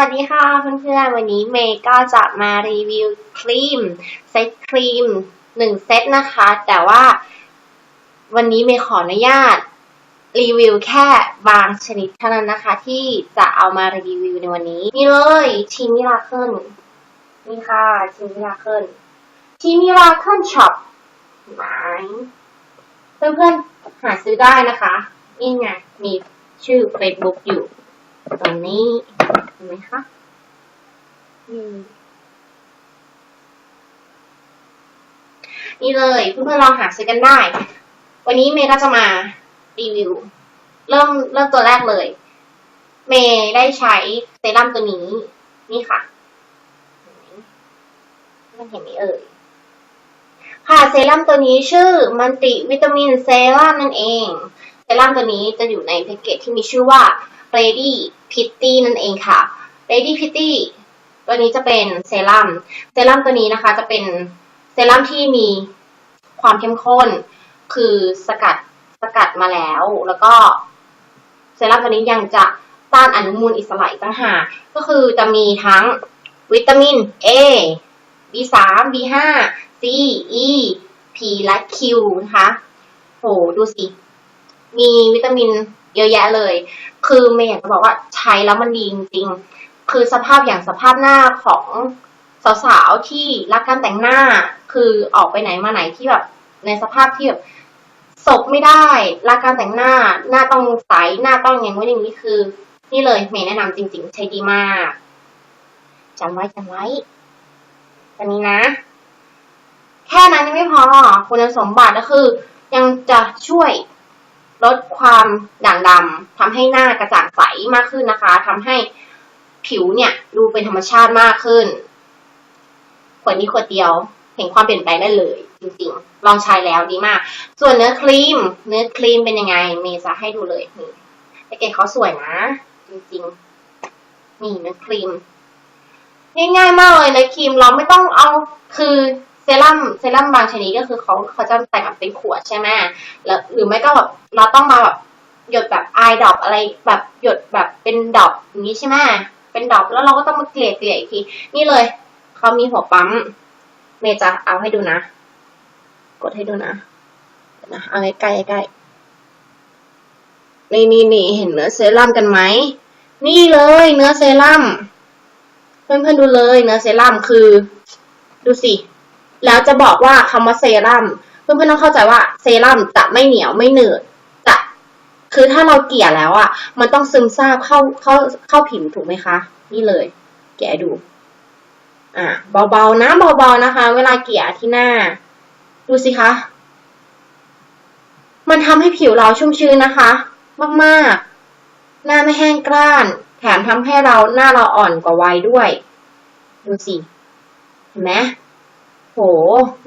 วัสดีค่ะเพื่อนๆวันนี้เมย์ก็จะมารีวิวครีมเซตครีมหนึ่งเซตนะคะ แต่ว่าวันนี้เมย์ขออนุญาตรีวิวแค่บางชนิดเท่านั้นนะคะ ที่จะเอามารีวิวในวันนี้นี่เลยทีมิราเคิลนี่ค่ะทีมิราเคิลทีมิราเคิลช็อปไหนเพื่อนๆหาซื้อได้นะคะนี่ไงมีชื่อ Facebook อยู่ตรงนี้ ไหมคะอืมนี่เลยเพื่อนๆลองหาซื้อกันได้ วันนี้เมย์ก็จะมารีวิว เริ่มเริ่มตัวแรกเลย เมย์ได้ใช้เซรั่มตัวนี้ นี่ค่ะเห็นไหมมันเห็นไหมเอ่ยค่ะเซรั่มตัวนี้ชื่อมันติวิตามินเซรั่มนั่นเอง เซรั่มตัวนี้จะอยู่ในแพ็กเกจที่มีชื่อว่า Ready Pitty นั่นเองค่ะ Ready Pitty ตัวนี้จะเป็นเซรั่ม เซรั่มตัวนี้นะคะจะเป็นเซรั่มที่มีความเข้มข้น คือสกัดสกัดมาแล้ว แล้วก็เซรั่มตัวนี้ยังจะต้านอนุมูลอิสระอีกต่างหาก ก็คือจะมีทั้งวิตามิน A B3 B5 C E P และ Q นะคะ โห ดูสิ มีวิตามิน เยอะแยะเลย คือเมย์อยากจะบอกว่าใช้แล้วมันดีจริงๆ คือสภาพอย่างสภาพหน้าของสาวๆที่รักการแต่งหน้า คือออกไปไหนมาไหนที่แบบในสภาพที่แบบศกไม่ได้รักการแต่งหน้า หน้าต้องใส หน้าต้องอย่างนู้นอย่างนี้คือ นี่เลยเมย์แนะนำจริง ๆ ใช้ดีมากจำไว้จำไว้อันนี้นะ แค่นั้นยังไม่พอคุณสมบัติก็คือ ยังจะช่วย ลดความด่างดำทำให้หน้ากระจ่างใสมากขึ้นนะคะทำให้ผิวเนี่ยดูเป็นธรรมชาติมากขึ้น ขวดนี้ขวดเดียว เห็นความเปลี่ยนแปลงได้เลย จริงๆ ลองใช้แล้วดีมาก ส่วนเนื้อครีม เนื้อครีมเป็นยังไง เมย์จะให้ดูเลยนี่แพ็กเกจเขาสวยนะ จริงๆ นี่เนื้อครีมง่ายๆมากเลยเนื้อครีมเราไม่ต้องเอาคือ เซรั่มเซรั่มบางชนิดก็คือเขาเขาจะแต่แบบเป็นขวดใช่ไหมแล้วหรือไม่ก็แบบเราต้องมาแบบหยดแบบไอดอปอะไรแบบหยดแบบเป็นดอปอย่างนี้ใช่ไหมเป็นดอปแล้วเราก็ต้องมาเกลี่ยเกลี่ยอีกที นี่เลยเขามีหัวปั๊ม เมย์จะเอาให้ดูนะ กดให้ดูนะนะเอาใกล้ใกล้นี่นี่นี่เห็นเนื้อเซรั่มกันไหม นี่เลยเนื้อเซรั่มเพื่อนๆดูเลยเนื้อเซรั่มคือ ดูสิ แล้วจะบอกว่าคำว่าเซรั่มเพื่อนๆต้องเข้าใจว่าเซรั่มจะไม่เหนียวไม่หนืดจะคือถ้าเราเกลี่ยแล้วอะมันต้องซึมซาบเข้าเข้าเข้าผิวถูกไหมคะ นี่เลย แกะดู อ่าเบาๆนะเบาๆนะคะ เวลาเกลี่ยที่หน้า ดูสิคะมันทำให้ผิวเราชุ่มชื้นนะคะ มากๆ หน้าไม่แห้งกร้าน แถมทำให้เราหน้าเราอ่อนกว่าวัยด้วย ดูสิ เห็นไหม โห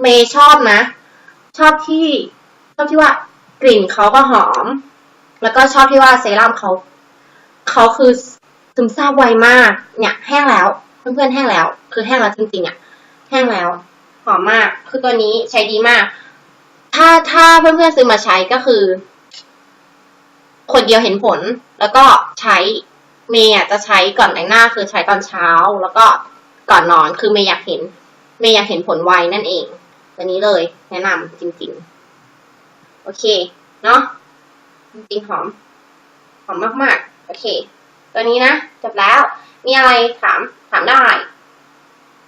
เมย์ชอบนะ ชอบที่ ชอบที่ว่ากลิ่นเขาก็หอม แล้วก็ชอบที่ว่าเซรั่มเขาเขาคือซึมซาบไวมาก เนี่ย แห้งแล้ว เพื่อนๆแห้งแล้ว คือแห้งแล้วจริงๆอะ แห้งแล้ว หอมมาก คือตัวนี้ใช้ดีมาก ถ้าถ้าเพื่อนๆซื้อมาใช้ก็คือคนเดียวเห็นผล แล้วก็ใช้เมย์อะจะใช้ก่อนแต่งหน้าคือใช้ตอนเช้า แล้วก็ก่อนนอนคือเมย์อยากเห็น เมย์อยากเห็นผลไวนั่นเอง ตัวนี้เลยแนะนำจริงๆ โอเค เนาะจริงๆหอม หอมมากๆ โอเค ตัวนี้นะจบแล้ว มีอะไรถามถามได้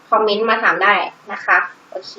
คอมเมนต์มาถามได้นะคะ โอเค